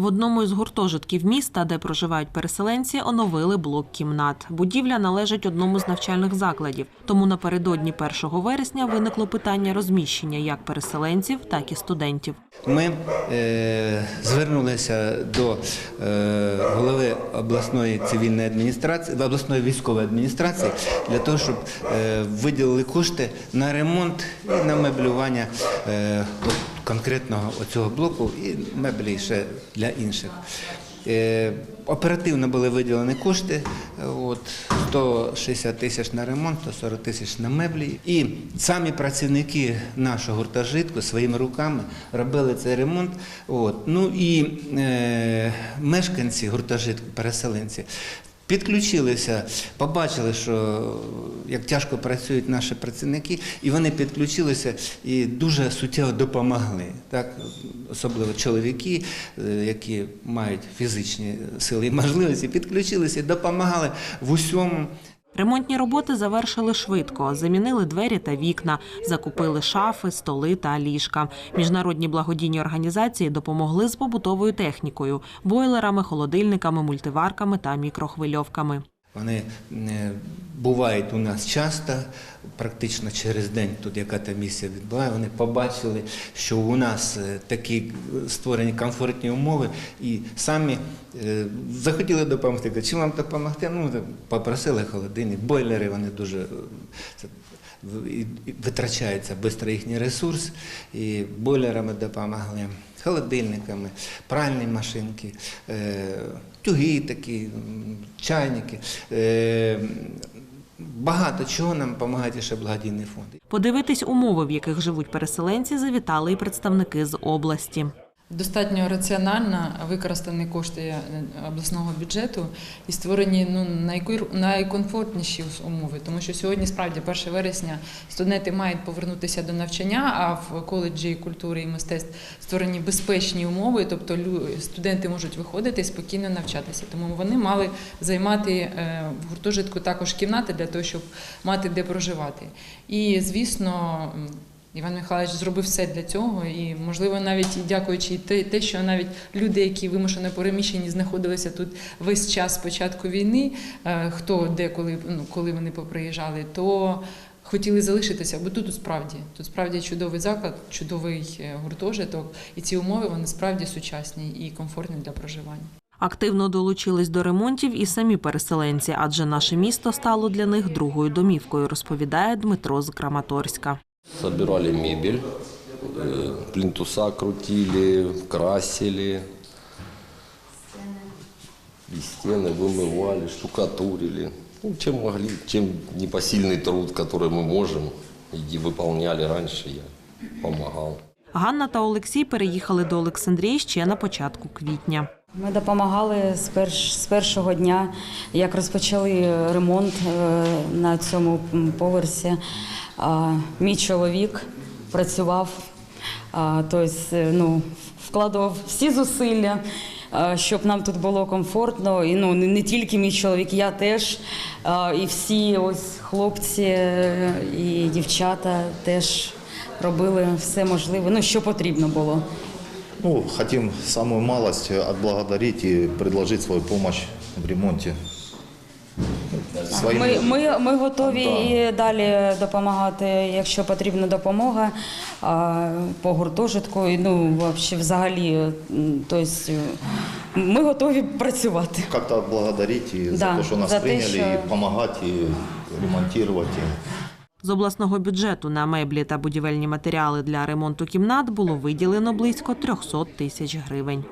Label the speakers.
Speaker 1: В одному із гуртожитків міста, де проживають переселенці, оновили блок кімнат. Будівля належить одному з навчальних закладів. Тому напередодні 1 вересня виникло питання розміщення як переселенців, так і студентів.
Speaker 2: Ми е, звернулися до е, голови обласної цивільної адміністрації, обласної військової адміністрації для того, щоб е, виділили кошти на ремонт і на меблювання е, конкретного оцього блоку і меблі ще для інших. Е, Оперативно були виділені кошти, от, 160 тисяч на ремонт, 140 тисяч на меблі. І самі працівники нашого гуртожитку своїми руками робили цей ремонт. От. Ну і е, мешканці гуртожитку, переселенці, Підключилися, побачили, що як тяжко працюють наші працівники, і вони підключилися і дуже суттєво допомогли. Так? Особливо чоловіки, е, які мають фізичні сили і можливості, підключилися і допомагали в усьому.
Speaker 1: Ремонтні роботи завершили швидко. Замінили двері та вікна, закупили шафи, столи та ліжка. Міжнародні благодійні організації допомогли з побутовою технікою, бойлерами, холодильниками, мультиварками та мікрохвильовками.
Speaker 2: Вони е, бувають у нас часто, практично через день тут яка-то місія відбуває. Вони побачили, що у нас е, такі створені комфортні умови, і самі е, захотіли допомогти. Чим вам допомогти? Ну, попросили холодильник, бойлери, вони дуже е, це, витрачається швидко їхній ресурс, і бойлерами допомогли, холодильниками, пральні машинки, тюги такі, чайники. Багато чого нам допомагають ще благодійний фонд.
Speaker 1: Подивитись умови, в яких живуть переселенці, завітали і представники з області.
Speaker 3: Достатньо раціонально використані кошти е, обласного бюджету і створені ну, найкомфортніші умови. Тому що сьогодні, справді, 1 вересня, студенти мають повернутися до навчання, а в коледжі культури і мистецтв створені безпечні умови, тобто студенти можуть виходити і спокійно навчатися. Тому вони мали займати е, в гуртожитку також кімнати для того, щоб мати де проживати. І, звісно, Іван Михайлович зробив все для цього, і можливо, навіть і дякуючи те, те, що навіть люди, які вимушено переміщені, знаходилися тут весь час початку війни, е, хто де коли ну коли вони поприїжджали, то хотіли залишитися, бо тут справді тут справді чудовий заклад, чудовий е, гуртожиток, і ці умови вони справді сучасні і комфортні для проживання.
Speaker 1: Активно долучились до ремонтів і самі переселенці, адже наше місто стало для них другою домівкою, розповідає Дмитро з Краматорська.
Speaker 4: Собирали мебель, э, плинтуса крутили, красили. И стены вымывали, штукатурили. Ну, чем могли, чем непосильный труд, который мы можем, и выполняли раньше, я помогал.
Speaker 1: Ганна та Олексій переїхали до Олександрії ще на початку квітня.
Speaker 5: Ми допомагали з, перш, з першого дня, як розпочали ремонт е, на цьому поверсі. Мій чоловік працював, тобто, ну, вкладував всі зусилля, щоб нам тут було комфортно. І ну, не не тільки мій чоловік, я теж. І всі ось хлопці е, і дівчата теж робили все можливе, ну, що потрібно було.
Speaker 6: Ну, хотим самую малость отблагодарить и предложить свою помощь в ремонте. Своим-
Speaker 5: Ми, ми, ми готові
Speaker 6: Да.
Speaker 5: і далі допомагати, якщо потрібна допомога а, по гуртожитку. І, ну, вообще, взагалі, тобто, ми готові працювати.
Speaker 6: Как-то отблагодарить и за
Speaker 5: Да,
Speaker 6: то, что нас
Speaker 5: за те,
Speaker 6: приняли,
Speaker 5: що-
Speaker 6: и помогать, и ремонтировать.
Speaker 1: З обласного бюджету на меблі та будівельні матеріали для ремонту кімнат було виділено близько 300 тисяч гривень.